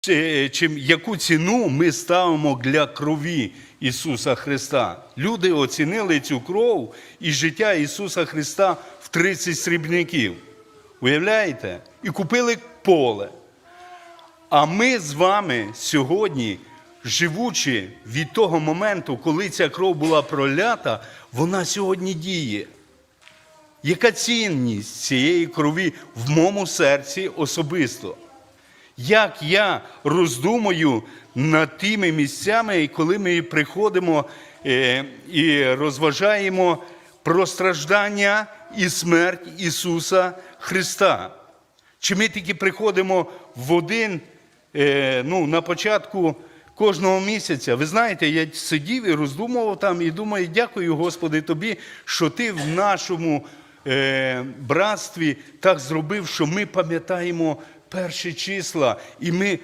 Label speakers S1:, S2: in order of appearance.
S1: чи- чим яку ціну ми ставимо для крові Ісуса Христа. Люди оцінили цю кров і життя Ісуса Христа в 30 срібників. Уявляєте? І купили поле. А ми з вами сьогодні, живучи від того моменту, коли ця кров була пролята, вона сьогодні діє. Яка цінність цієї крові в моєму серці особисто? Як я роздумую над тими місцями, коли ми приходимо е, і розважаємо про страждання і смерть Ісуса Христа? Чи ми тільки приходимо в один, е, ну, на початку кожного місяця? Ви знаєте, я сидів і роздумував там і думаю, дякую, Господи, Тобі, що Ти в нашому е, братстві так зробив, що ми пам'ятаємо перші числа, і ми